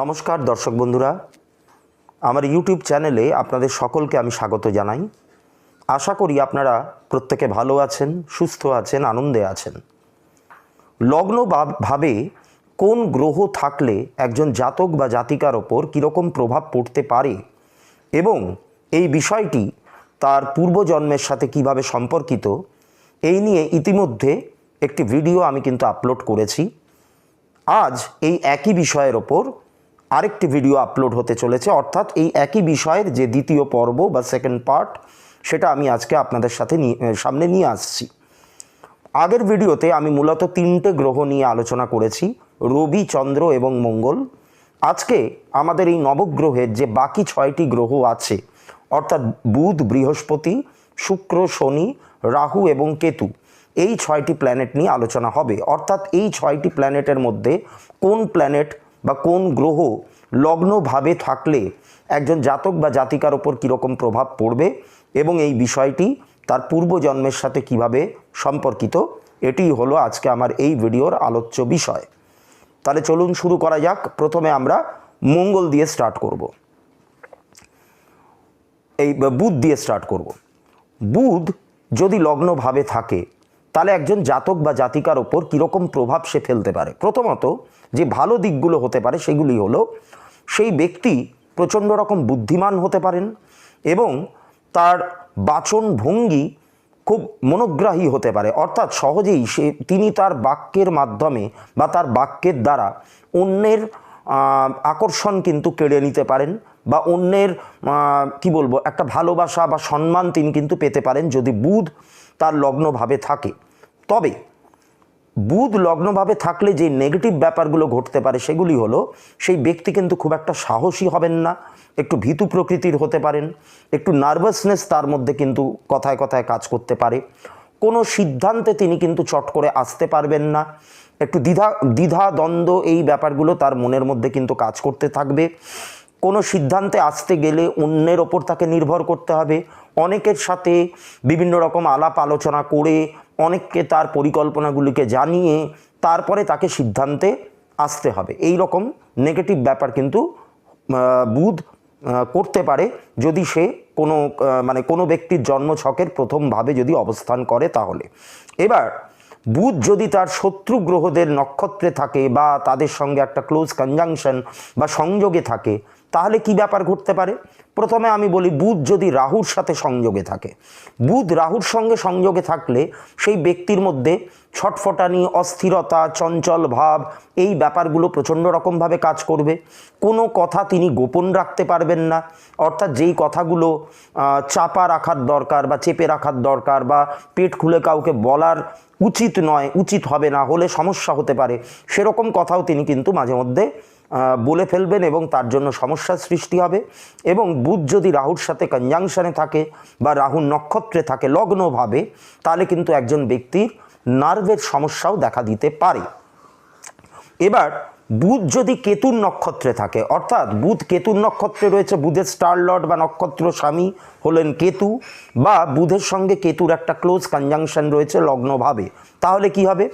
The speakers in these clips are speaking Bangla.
নমস্কার, দর্শক বন্ধুরা। আমার ইউটিউব চ্যানেলে আপনাদের সকলকে আমি স্বাগত জানাই। আশা করি আপনারা প্রত্যেকে ভালো আছেন, সুস্থ আছেন, আনন্দে আছেন। লগ্ন ভাবে কোন গ্রহ থাকলে একজন জাতক বা জাতিকার ওপর কীরকম প্রভাব পড়তে পারে এবং এই বিষয়টি তার পূর্বজন্মের সাথে কীভাবে সম্পর্কিত, এই নিয়ে ইতিমধ্যে একটি ভিডিও আমি কিন্তু আপলোড করেছি। আজ এই একই বিষয়ের ওপর আরেকটি ভিডিও আপলোড হতে চলেছে, অর্থাৎ এই একই বিষয়ের যে দ্বিতীয় পর্ব বা সেকেন্ড পার্ট সেটা আমি আজকে আপনাদের সাথে সামনে নিয়ে আসছি। আগের ভিডিওতে আমি মূলত তিনটে গ্রহ নিয়ে আলোচনা করেছি, রবি, চন্দ্র এবং মঙ্গল। আজকে আমাদের এই নবগ্রহের যে বাকি ছয়টি গ্রহ আছে, অর্থাৎ বুধ, বৃহস্পতি, শুক্র, শনি, রাহু এবং কেতু, এই ছয়টি প্ল্যানেট নিয়ে আলোচনা হবে। অর্থাৎ এই ছয়টি প্ল্যানেটের মধ্যে কোন প্ল্যানেট বা কোন গ্রহ লগ্নভাবে থাকলে একজন জাতক বা জাতিকার ওপর কীরকম প্রভাব পড়বে এবং এই বিষয়টি তার পূর্বজন্মের সাথে কীভাবে সম্পর্কিত, এটিই হলো আজকে আমার এই ভিডিওর আলোচ্য বিষয়। তাহলে চলুন শুরু করা যাক। প্রথমে আমরা মঙ্গল দিয়ে স্টার্ট করব। এই বুধ দিয়ে স্টার্ট করব। বুধ যদি লগ্নভাবে থাকে তাহলে একজন জাতক বা জাতিকার ওপর কীরকম প্রভাব সে ফেলতে পারে? প্রথমত, যে ভালো দিকগুলো হতে পারে সেগুলি হলো, সেই ব্যক্তি প্রচণ্ড রকম বুদ্ধিমান হতে পারেন এবং তার বাচন ভঙ্গি খুব মনোগ্রাহী হতে পারে। অর্থাৎ সহজেই সে, তিনি তার বাক্যের মাধ্যমে বা তার বাক্যের দ্বারা অন্যের আকর্ষণ কিন্তু কেড়ে নিতে পারেন বা অন্যের কি বলব, একটা ভালোবাসা বা সম্মান তিনি কিন্তু পেতে পারেন। যদি বুধ তার লগ্নভাবে থাকে। তবে বুধ লগ্নভাবে থাকলে যে নেগেটিভ ব্যাপারগুলো ঘটতে পারে সেগুলি হলো, সেই ব্যক্তি কিন্তু খুব একটা সাহসী হবেন না, একটু ভীতু প্রকৃতির হতে পারেন, একটু নার্ভাসনেস তার মধ্যে কিন্তু কথায় কথায় কাজ করতে পারে। কোনো সিদ্ধান্তে তিনি কিন্তু চট করে আসতে পারবেন না। একটু দ্বিধা দ্বিধা দ্বন্দ্ব এই ব্যাপারগুলো তার মনের মধ্যে কিন্তু কাজ করতে থাকবে। কোনো সিদ্ধান্তে আসতে গেলে অন্যের ওপর তাকে নির্ভর করতে হবে। অনেকের সাথে বিভিন্ন রকম আলাপ আলোচনা করে, অনেককে তার পরিকল্পনাগুলিকে জানিয়ে তারপরে তাকে সিদ্ধান্তে আসতে হবে। এই রকম নেগেটিভ ব্যাপার কিন্তু বুধ করতে পারে যদি সে কোনো মানে কোনো ব্যক্তির জন্মছকের প্রথমভাবে যদি অবস্থান করে তাহলে। এবার, বুধ যদি তার শত্রু গ্রহদের নক্ষত্রে থাকে বা তাদের সঙ্গে একটা ক্লোজ কনজাংশন বা সংযোগে থাকে তাহলে কি ব্যাপার ঘটতে পারে? প্রথমে আমি বলি, বুধ যদি রাহুর সাথে সংযোগে থাকে। বুধ রাহুর সঙ্গে সংযোগে থাকলে সেই ব্যক্তির মধ্যে ছটফটানি, অস্থিরতা, চঞ্চল ভাব, এই ব্যাপারগুলো প্রচণ্ড রকমভাবে কাজ করবে। কোনো কথা তিনি গোপন রাখতে পারবেন না। অর্থাৎ যেই কথাগুলো চাপা রাখার দরকার বা চেপে রাখার দরকার বা পেট খুলে কাউকে বলার উচিত নয়, উচিত হবে না, হলে সমস্যা হতে পারে, সেরকম কথাও তিনি কিন্তু মাঝে মধ্যে বলে ফেলবেন এবং তার জন্য সমস্যার সৃষ্টি হবে। এবং বুধ যদি রাহুর সাথে কনজাংশনে থাকে বা রাহুর নক্ষত্রে থাকে, লগ্নভাবে, তাহলে কিন্তু একজন ব্যক্তির নার্ভের সমস্যাও দেখা দিতে পারে। এবার, বুধ যদি কেতুর নক্ষত্রে থাকে, অর্থাৎ বুধ কেতুর নক্ষত্রে রয়েছে, বুধের স্টার লর্ড বা নক্ষত্র স্বামী হলেন কেতু, বা বুধের সঙ্গে কেতুর একটা ক্লোজ কনজাংশন রয়েছে লগ্নভাবে, তাহলে কি হবে?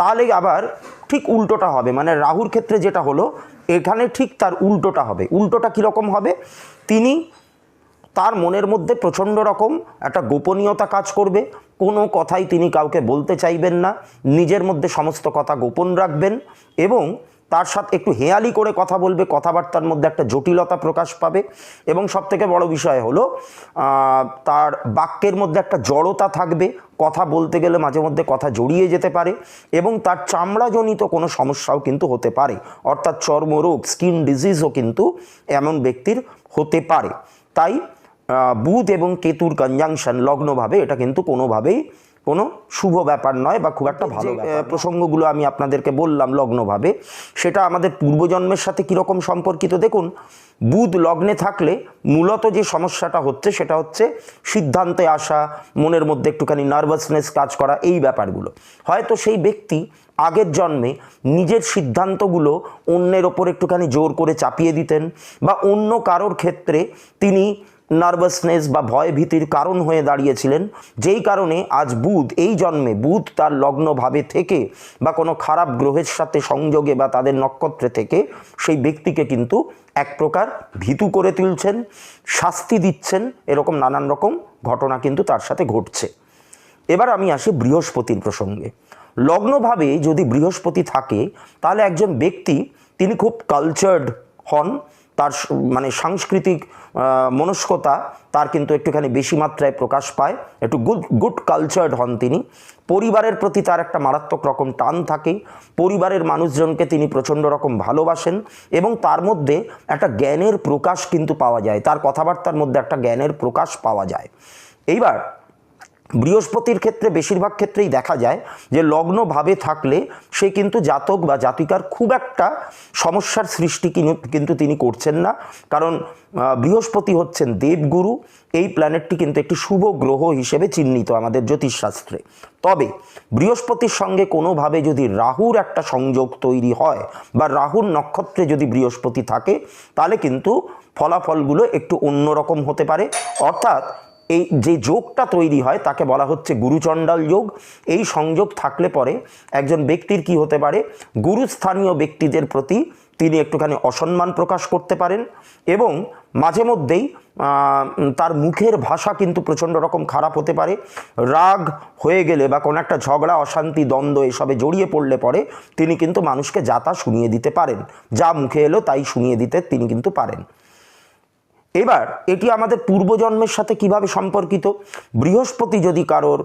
তাহলে আবার ঠিক উল্টোটা হবে। মানে রাহুর ক্ষেত্রে যেটা হলো, এখানে ঠিক তার উল্টোটা হবে। উল্টোটা কীরকম হবে? তিনি তার মনের মধ্যে প্রচণ্ড রকম একটা গোপনীয়তা কাজ করবে। কোনো কথাই তিনি কাউকে বলতে চাইবেন না। নিজের মধ্যে সমস্ত কথা গোপন রাখবেন এবং তার সাথে একটু হেয়ালি করে কথা বলবে, কথাবার্তার মধ্যে একটা জটিলতা প্রকাশ পাবে এবং সবথেকে বড় বিষয় হলো তার বাক্যের মধ্যে একটা জড়তা থাকবে, কথা বলতে গেলে মাঝে মধ্যে কথা জড়িয়ে যেতে পারে এবং তার চামড়াজনিত কোনো সমস্যাও কিন্তু হতে পারে। অর্থাৎ চর্মরোগ, স্কিন ডিজিজও কিন্তু এমন ব্যক্তির হতে পারে। তাই বুধ এবং কেতুর কনজাংশন লগ্নভাবে এটা কিন্তু কোনোভাবেই কোনো শুভ ব্যাপার নয় বা খুব একটা ভালো প্রসঙ্গগুলো আমি আপনাদেরকে বললাম লগ্নভাবে সেটা আমাদের পূর্বজন্মের সাথে কীরকম সম্পর্কিত? দেখুন বুধ লগ্নে থাকলে মূলত যে সমস্যাটা হচ্ছে সেটা হচ্ছে সিদ্ধান্তে আসা মনের মধ্যে একটুখানি নার্ভাসনেস কাজ করা এই ব্যাপারগুলো। হয়তো সেই ব্যক্তি আগের জন্মে নিজের সিদ্ধান্তগুলো অন্যের ওপর একটুখানি জোর করে চাপিয়ে দিতেন বা অন্য কারোর ক্ষেত্রে তিনি নার্ভাসনেস বা ভয় ভীতির কারণ হয়ে দাঁড়িয়েছিলেন। যেই কারণে আজ বুধ, এই জন্মে বুধ তার লগ্নভাবে থেকে বা কোনো খারাপ গ্রহের সাথে সংযোগে বা তাদের নক্ষত্রে থেকে সেই ব্যক্তিকে কিন্তু এক প্রকার ভীতু করে তুলছেন, শাস্তি দিচ্ছেন, এরকম নানান রকম ঘটনা কিন্তু তার সাথে ঘটছে। এবার আমি আসি বৃহস্পতির প্রসঙ্গে। লগ্নভাবে যদি বৃহস্পতি থাকে, তাহলে একজন ব্যক্তি, তিনি খুব কালচার্ড হন তার মানে সাংস্কৃতিক মনস্কতা তার কিন্তু একটুখানি বেশি মাত্রায় প্রকাশ পায়। একটু গুড গুড কালচার্ড হন তিনি। পরিবারের প্রতি তার একটা মারাত্মক রকম টান থাকে। পরিবারের মানুষজনকে তিনি প্রচণ্ড রকম ভালোবাসেন এবং তার মধ্যে একটা জ্ঞানের প্রকাশ কিন্তু পাওয়া যায়। তার কথাবার্তার মধ্যে একটা জ্ঞানের প্রকাশ পাওয়া যায়। এইবার বৃহস্পতির ক্ষেত্রে, বেশিরভাগ ক্ষেত্রেই দেখা যায় যে লগ্নভাবে থাকলে সে কিন্তু জাতক বা জাতিকার খুব একটা সমস্যার সৃষ্টি কিন্তু তিনি করছেন না। কারণ বৃহস্পতি হচ্ছেন দেবগুরু। এই প্ল্যানেটটি কিন্তু একটি শুভ গ্রহ হিসেবে চিহ্নিত আমাদের জ্যোতিষশাস্ত্রে। তবে, বৃহস্পতির সঙ্গে কোনোভাবে যদি রাহুর একটা সংযোগ তৈরি হয় বা রাহুর নক্ষত্রে যদি বৃহস্পতি থাকে, তাহলে কিন্তু ফলাফলগুলো একটু অন্যরকম হতে পারে। অর্থাৎ এই যে যোগটা তৈরি হয়, তাকে বলা হচ্ছে গুরুচণ্ডাল যোগ। এই সংযোগ থাকলে পরে একজন ব্যক্তির কি হতে পারে? গুরুস্থানীয় ব্যক্তিদের প্রতি তিনি একটুখানি অসম্মান প্রকাশ করতে পারেন এবং মাঝে মধ্যেই তার মুখের ভাষা কিন্তু প্রচণ্ড রকম খারাপ হতে পারে। রাগ হয়ে গেলে বা কোনো একটা ঝগড়া, অশান্তি, দ্বন্দ্ব এসবে জড়িয়ে পড়লে পরে তিনি কিন্তু মানুষকে যাতা শুনিয়ে দিতে পারেন। যা মুখে এলো তাই শুনিয়ে দিতে তিনি কিন্তু পারেন। এবার এটি আমাদের পূর্বজন্মের সাথে কীভাবে সম্পর্কিত? বৃহস্পতি যদি কারোর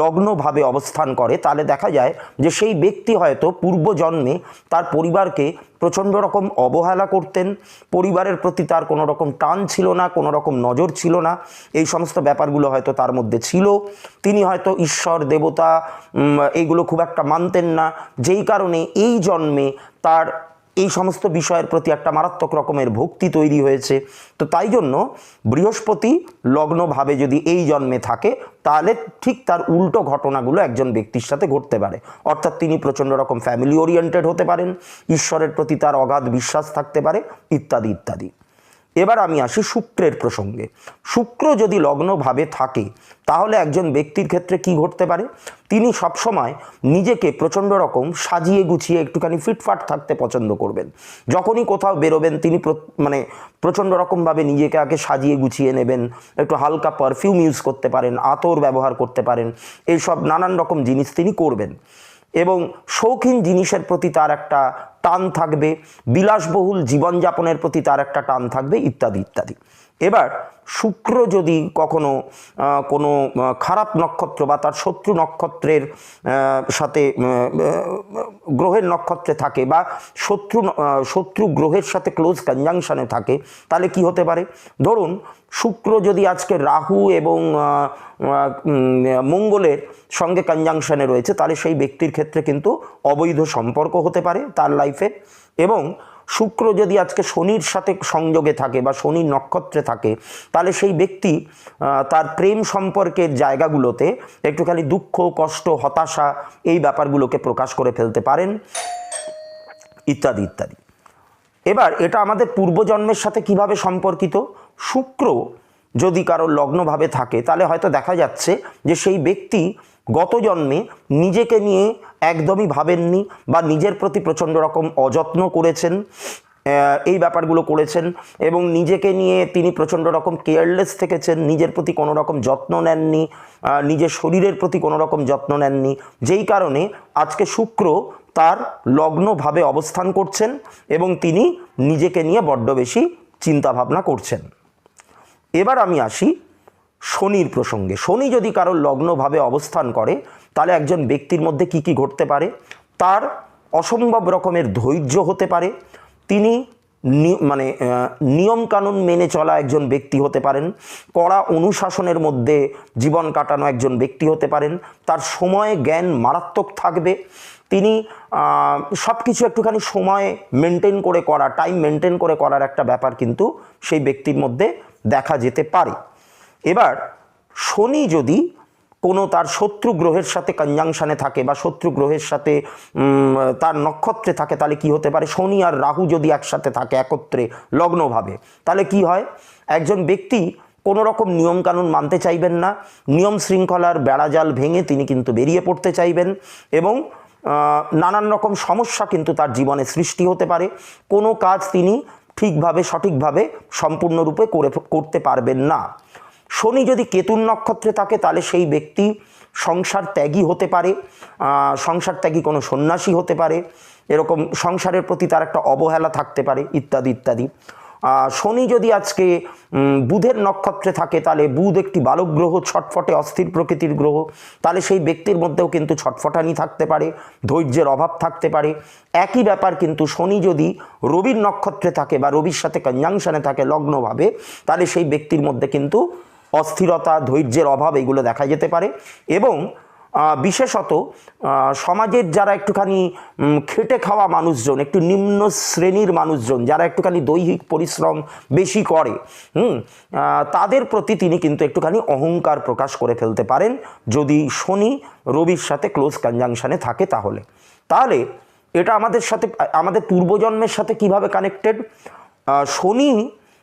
লগ্নভাবে অবস্থান করে, তাহলে দেখা যায় যে সেই ব্যক্তি হয়তো পূর্বজন্মে তার পরিবারকে প্রচণ্ড রকম অবহেলা করতেন, পরিবারের প্রতি তার কোনো রকম টান ছিল না, কোনো রকম নজর ছিল না, এই সমস্ত ব্যাপারগুলো হয়তো তার মধ্যে ছিল। তিনি হয়তো ঈশ্বর, দেবতা এইগুলো খুব একটা মানতেন না। যেই কারণে এই জন্মে তার এই সমস্ত বিষয়ের প্রতি একটা মারাত্মক রকমের ভক্তি তৈরি হয়েছে। তো তাই জন্য বৃহস্পতি লগ্নভাবে যদি এই জন্মে থাকে, তাহলে ঠিক তার উল্টো ঘটনাগুলো একজন ব্যক্তির সাথে ঘটতে পারে। অর্থাৎ তিনি প্রচণ্ড রকম ফ্যামিলি ওরিয়েন্টেড হতে পারেন, ঈশ্বরের প্রতি তার অগাধ বিশ্বাস থাকতে পারে, ইত্যাদি ইত্যাদি। এবার আমি আসি শুক্রের প্রসঙ্গে। শুক্র যদি লগ্নভাবে থাকে, তাহলে একজন ব্যক্তির ক্ষেত্রে কি ঘটতে পারে? তিনি সবসময় নিজেকে প্রচণ্ড রকম সাজিয়ে গুছিয়ে একটুখানি ফিটফাট থাকতে পছন্দ করবেন। যখনই কোথাও বেরোবেন, তিনি মানে প্রচণ্ড রকমভাবে নিজেকে আগে সাজিয়ে গুছিয়ে নেবেন, একটু হালকা পারফিউম ইউজ করতে পারেন, আতর ব্যবহার করতে পারেন, এইসব নানান রকম জিনিস তিনি করবেন। এবং শৌখিন জিনিসের প্রতি তার একটা টান থাকবে, বিলাসবহুল জীবনযাপনের প্রতি তার একটা টান থাকবে, ইত্যাদি ইত্যাদি। এবার শুক্র যদি কখনো কোনো খারাপ নক্ষত্র বা তার শত্রু নক্ষত্রের সাথে গ্রহের নক্ষত্রে থাকে বা শত্রু শত্রু গ্রহের সাথে ক্লোজ কনজাংশনে থাকে, তাহলে কি হতে পারে? ধরুন, শুক্র যদি আজকে রাহু এবং মঙ্গলের সঙ্গে কনজাংশনে রয়েছে, তাহলে সেই ব্যক্তির ক্ষেত্রে কিন্তু অবৈধ সম্পর্ক হতে পারে তার লাইফে এবং শুক্র যদি আজকে শনির সাথে সংযোগে থাকে বা শনির নক্ষত্রে থাকে, তাহলে সেই ব্যক্তি তার প্রেম সম্পর্কের জায়গাগুলোতে একটুখানি দুঃখ, কষ্ট, হতাশা এই ব্যাপারগুলোকে প্রকাশ করে ফেলতে পারেন। ইত্যাদি ইত্যাদি। এবার এটা আমাদের পূর্বজন্মের সাথে কীভাবে সম্পর্কিত? শুক্র যদি কারোর লগ্নভাবে থাকে, তাহলে হয়তো দেখা যাচ্ছে যে সেই ব্যক্তি গত জন্মে নিজেকে নিয়ে একদমই ভাবেননি বা নিজের প্রতি প্রচণ্ড রকম অযত্ন করেছেন এই ব্যাপারগুলো করেছেন এবং নিজেকে নিয়ে তিনি প্রচণ্ড রকম কেয়ারলেস থেকেছেন, নিজের প্রতি কোনো রকম যত্ন নেননি নিজের শরীরের প্রতি কোনো রকম যত্ন নেননি। যেই কারণে আজকে শুক্র তার লগ্নভাবে অবস্থান করছেন এবং তিনি নিজেকে নিয়ে বড্ড বেশি চিন্তাভাবনা করছেন। এবার আমি আসি শনির প্রসঙ্গে। শনি যদি কারোর লগ্নভাবে অবস্থান করে, তাহলে একজন ব্যক্তির মধ্যে কি কি ঘটতে পারে? তার অসম্ভব রকমের ধৈর্য হতে পারে। তিনি মানে নিয়মকানুন মেনে চলা একজন ব্যক্তি হতে পারেন। কড়া অনুশাসনের মধ্যে জীবন কাটানো একজন ব্যক্তি হতে পারেন। তার সময় জ্ঞান মারাত্মক থাকবে। তিনি সব কিছু একটুখানি সময় মেনটেন করে করা টাইম মেনটেন করে করার একটা ব্যাপার কিন্তু সেই ব্যক্তির মধ্যে দেখা যেতে পারে। এবার শনি যদি কোনো তার শত্রু গ্রহের সাথে কনজাংশনে থাকে বা শত্রু গ্রহের সাথে তার নক্ষত্রে থাকে, তাহলে কি হতে পারে? শনি আর রাহু যদি একসাথে থাকে, একত্রে, লগ্নভাবে, তাহলে কি হয়? একজন ব্যক্তি কোনো রকম নিয়মকানুন মানতে চাইবেন না, নিয়ম শৃঙ্খলার বেড়াজাল ভেঙে তিনি কিন্তু বেরিয়ে পড়তে চাইবেন এবং নানান রকম সমস্যা কিন্তু তার জীবনে সৃষ্টি হতে পারে। কোনো কাজ তিনি ঠিকভাবে, সঠিকভাবে, সম্পূর্ণরূপে করে করতে পারবেন না। শনি যদি কেতুন নক্ষত্রে থাকে, তাহলে সেই ব্যক্তি সংসার ত্যাগী হতে পারে সংসার ত্যাগী কোনো সন্ন্যাসী হতে পারে, এরকম সংসারের প্রতি তার একটা অবহেলা থাকতে পারে, ইত্যাদি ইত্যাদি। শনি যদি আজকে বুধের নক্ষত্রে থাকে, তাহলে বুধ একটি বালক গ্রহ ছটফটে অস্থির প্রকৃতির গ্রহ, তাহলে সেই ব্যক্তির মধ্যেও কিন্তু ছটফটানি থাকতে পারে, ধৈর্যের অভাব থাকতে পারে। একই ব্যাপার কিন্তু শনি যদি রবির নক্ষত্রে থাকে বা রবির সাথে কনজাংশনে থাকে, লগ্নভাবে, তাহলে সেই ব্যক্তির মধ্যে কিন্তু অস্থিরতা, ধৈর্যের অভাব এগুলো দেখা যেতে পারে এবং বিশেষত সমাজের যারা একটুখানি খেটে খাওয়া মানুষজন, একটু নিম্ন শ্রেণির মানুষজন, যারা একটুখানি দৈহিক পরিশ্রম বেশি করে, হুম তাদের প্রতি তিনি কিন্তু একটুখানি অহংকার প্রকাশ করে ফেলতে পারেন। যদি শনি রবির সাথে ক্লোজ কনজাংশনে থাকে তাহলে। তাহলে এটা আমাদের সাথে, আমাদের পূর্বজন্মের সাথে কীভাবে কানেক্টেড শনি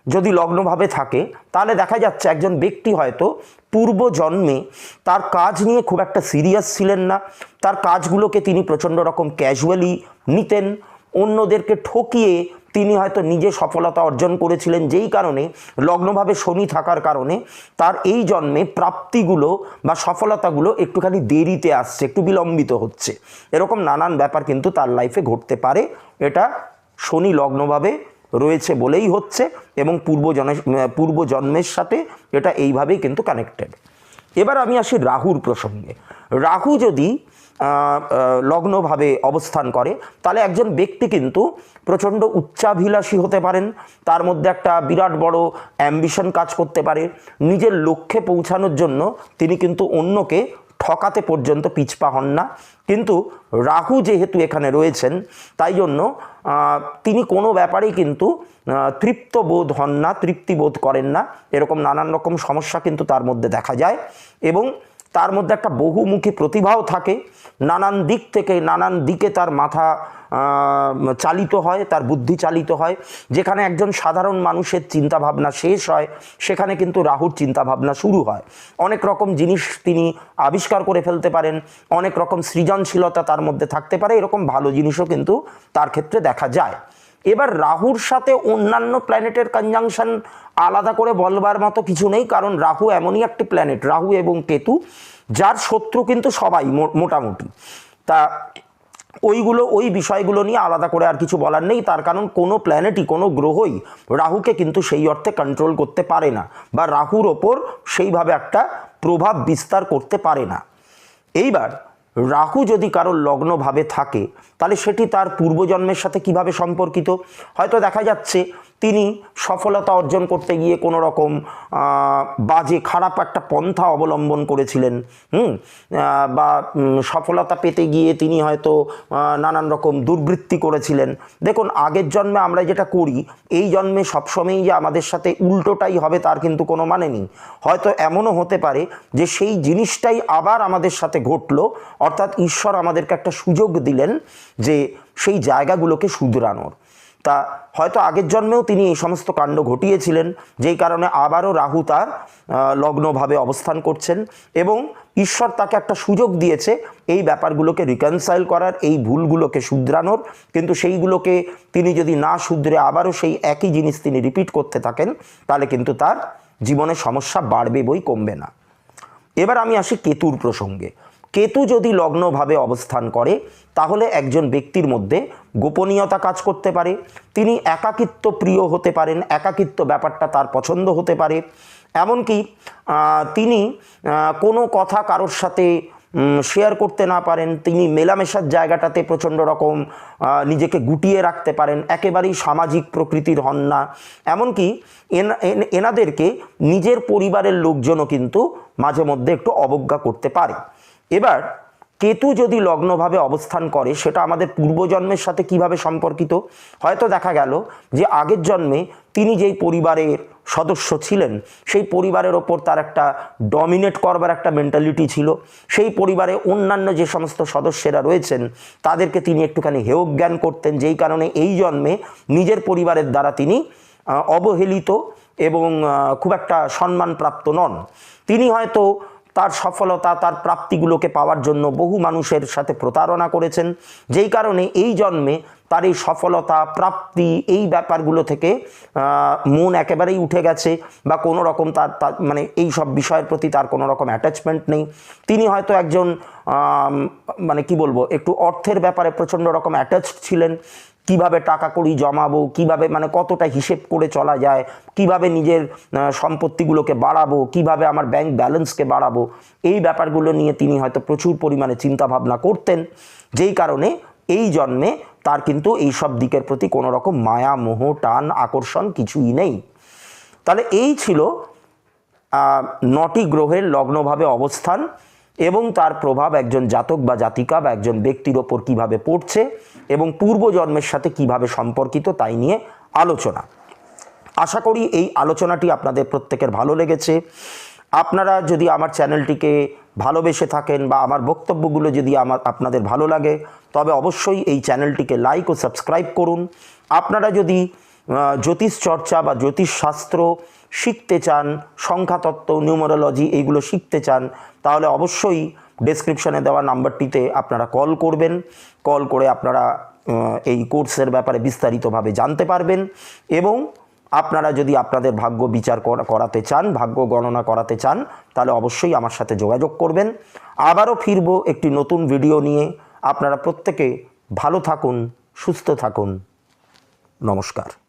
যদি লগ্নভাবে থাকে, তাহলে দেখা যাচ্ছে একজন ব্যক্তি হয়তো পূর্ব জন্মে তার কাজ নিয়ে খুব একটা সিরিয়াস ছিলেন না। তার কাজগুলোকে তিনি প্রচণ্ড রকম ক্যাজুয়ালি নিতেন। অন্যদেরকে ঠকিয়ে তিনি হয়তো নিজে সফলতা অর্জন করেছিলেন। যেই কারণে লগ্নভাবে শনি থাকার কারণে তার এই জন্মে প্রাপ্তিগুলো বা সফলতাগুলো একটুখানি দেরিতে আসছে, একটু বিলম্বিত হচ্ছে। এরকম নানান ব্যাপার কিন্তু তার লাইফে ঘটতে পারে। এটা শনি লগ্নভাবে রয়েছে বলেই হচ্ছে এবং পূর্বজনের পূর্বজন্মের সাথে এটা এইভাবেই কিন্তু কানেক্টেড এবার আমি আসি রাহুর প্রসঙ্গে। রাহু যদি লগ্নভাবে অবস্থান করে, তাহলে একজন ব্যক্তি কিন্তু প্রচণ্ড উচ্চাভিলাষী হতে পারেন, তার মধ্যে একটা বিরাট বড় অ্যাম্বিশন কাজ করতে পারে। নিজের লক্ষ্যে পৌঁছানোর জন্য তিনি কিন্তু অন্যকে ঠকাতে পর্যন্ত পিছপা হন না। কিন্তু রাহু যেহেতু এখানে রয়েছেন, তাই জন্য তিনি কোনো ব্যাপারেই কিন্তু তৃপ্ত বোধ হন না, তৃপ্তি বোধ করেন না। এরকম নানান রকম সমস্যা কিন্তু তার মধ্যে দেখা যায়। এবং তার মধ্যে একটা বহুমুখী প্রতিভাও থাকে। নানান দিক থেকে নানান দিকে তার মাথা চালিত হয়, তার বুদ্ধি চালিত হয়। যেখানে একজন সাধারণ মানুষের চিন্তাভাবনা শেষ হয়, সেখানে কিন্তু রাহুর চিন্তাভাবনা শুরু হয়। অনেক রকম জিনিস তিনি আবিষ্কার করে ফেলতে পারেন, অনেক রকম সৃজনশীলতা তার মধ্যে থাকতে পারে, এরকম ভালো জিনিসও কিন্তু তার ক্ষেত্রে দেখা যায়। এবার রাহুর সাথে অন্যান্য প্ল্যানেটের কনজাংশন আলাদা করে বলবার মতো কিছু নেই, কারণ রাহু এমনই একটি প্ল্যানেট রাহু এবং কেতু, যার শত্রু কিন্তু সবাই মোটামুটি। তা ওইগুলো, ওই বিষয়গুলো নিয়ে আলাদা করে আর কিছু বলার নেই, তার কারণ কোনো প্ল্যানেটই কোনো গ্রহই রাহুকে কিন্তু সেই অর্থে কন্ট্রোল করতে পারে না, বা রাহুর ওপর সেইভাবে একটা প্রভাব বিস্তার করতে পারে না। এইবার রাহু যদি কারোর লগ্নভাবে থাকে তাহলে সেটি তার পূর্বজন্মের সাথে কীভাবে সম্পর্কিত? হয়তো দেখা যাচ্ছে তিনি সফলতা অর্জন করতে গিয়ে কোনো রকম বাজে, খারাপ একটা পন্থা অবলম্বন করেছিলেন। হুম? বা সফলতা পেতে গিয়ে তিনি হয়তো নানান রকম দুর্বৃত্তি করেছিলেন। দেখুন, আগের জন্মে আমরা যেটা করি, এই জন্মে সবসময়ই যে আমাদের সাথে উল্টোটাই হবে তার কিন্তু কোনো মানে নেই। হয়তো এমনও হতে পারে যে সেই জিনিসটাই আবার আমাদের সাথে ঘটলো, অর্থাৎ ঈশ্বর আমাদেরকে একটা সুযোগ দিলেন যে সেই জায়গাগুলোকে শুধরানোর। তা হয়তো আগের জন্মেও তিনি এই সমস্ত কাণ্ড ঘটিয়েছিলেন, যেই কারণে আবারও রাহু তার লগ্নভাবে অবস্থান করছেন এবং ঈশ্বর তাকে একটা সুযোগ দিয়েছে এই ব্যাপারগুলোকে রিকনসাইল করার, এই ভুলগুলোকে শুধরানোর। কিন্তু সেইগুলোকে তিনি যদি না শুধরে আবারও সেই একই জিনিস তিনি রিপিট করতে থাকেন, তাহলে কিন্তু তার জীবনে সমস্যা বাড়বে বই কমবে না। এবার আমি আসি কেতুর প্রসঙ্গে। কেতু যদি লগ্নভাবে অবস্থান করে, তাহলে একজন ব্যক্তির মধ্যে গোপনীয়তা কাজ করতে পারে। তিনি একাকিত্ব প্রিয় হতে পারেন, একাকিত্ব ব্যাপারটা তার পছন্দ হতে পারে। এমনকি তিনি কোনো কথা কারোর সাথে শেয়ার করতে না পারেন। তিনি মেলামেশার জায়গাটাতে প্রচণ্ড রকম নিজেকে গুটিয়ে রাখতে পারেন। একেবারেই সামাজিক প্রকৃতির হন না। এমনকি, এন- এন- এনাদেরকে নিজের পরিবারের লোকজনও কিন্তু মাঝে মধ্যে একটু অবজ্ঞা করতে পারে। এবার, কেতু যদি লগ্নভাবে অবস্থান করে, সেটা আমাদের পূর্বজন্মের সাথে কীভাবে সম্পর্কিত? হয়তো দেখা গেল যে আগের জন্মে তিনি যেই পরিবারের সদস্য ছিলেন, সেই পরিবারের ওপর তার একটা ডমিনেট করবার একটা মেন্টালিটি ছিল। সেই পরিবারে অন্যান্য যে সমস্ত সদস্যরা রয়েছেন, তাদেরকে তিনি একটুখানি হেয় জ্ঞান করতেন, যেই কারণে এই জন্মে নিজের পরিবারের দ্বারা তিনি অবহেলিত এবং খুব একটা সম্মানপ্রাপ্ত নন। তিনি হয়তো তার সফলতা, তার প্রাপ্তিগুলোকে পাওয়ার জন্য বহু মানুষের সাথে প্রতারণা করেছেন। যেই কারণে এই জন্মে তার এই সফলতা, প্রাপ্তি এই ব্যাপারগুলো থেকে মন একেবারেই উঠে গেছে বা কোনো রকম তার মানে এই সব বিষয়ের প্রতি তার কোনো রকম অ্যাটাচমেন্ট নেই। তিনি হয়তো একজন মানে কি বলব, একটু অর্থের ব্যাপারে প্রচণ্ড রকম অ্যাটাচড ছিলেন। কীভাবে টাকা কড়ি জমাবো, কীভাবে মানে কতটা হিসেব করে চলা যায়, কীভাবে নিজের সম্পত্তিগুলোকে বাড়াবো, কীভাবে আমার ব্যাংক ব্যালেন্সকে বাড়াবো, এই ব্যাপারগুলো নিয়ে তিনি হয়তো প্রচুর পরিমাণে চিন্তা ভাবনা করতেন। যেই কারণে এই জন্মে তার কিন্তু এই সব দিকের প্রতি কোনো রকম মায়া, মোহ, টান, আকর্ষণ কিছুই নেই। তাহলে এই ছিল নটি গ্রহের লগ্নভাবে অবস্থান এবং তার প্রভাব একজন জাতক বা জাতিকা বা একজন ব্যক্তির ওপর কীভাবে পড়ছে। এবং পূর্বজন্মের সাথে কীভাবে সম্পর্কিত তাই নিয়ে আলোচনা। আশা করি এই আলোচনাটি আপনাদের প্রত্যেকের ভালো লেগেছে। আপনারা যদি আমার চ্যানেলটিকে ভালোবেসে থাকেন বা আমার বক্তব্যগুলো যদি আমার, আপনাদের ভালো লাগে, তবে অবশ্যই এই চ্যানেলটিকে লাইক ও সাবস্ক্রাইব করুন। আপনারা যদি জ্যোতিষ চর্চা বা জ্যোতিষশাস্ত্র শিখতে চান, সংখ্যাতত্ত্ব, নিউমারোলজি এইগুলো শিখতে চান, তাহলে অবশ্যই ডেসক্রিপশনে দেওয়া নাম্বারটিতে আপনারা কল করবেন। কল করে আপনারা এই কোর্সের ব্যাপারে বিস্তারিতভাবে জানতে পারবেন এবং আপনারা যদি আপনাদের ভাগ্য বিচার করাতে চান, ভাগ্য গণনা করাতে চান, তাহলে অবশ্যই আমার সাথে যোগাযোগ করবেন। আবারও ফিরব একটি নতুন ভিডিও নিয়ে। আপনারা প্রত্যেকে ভালো থাকুন, সুস্থ থাকুন। নমস্কার।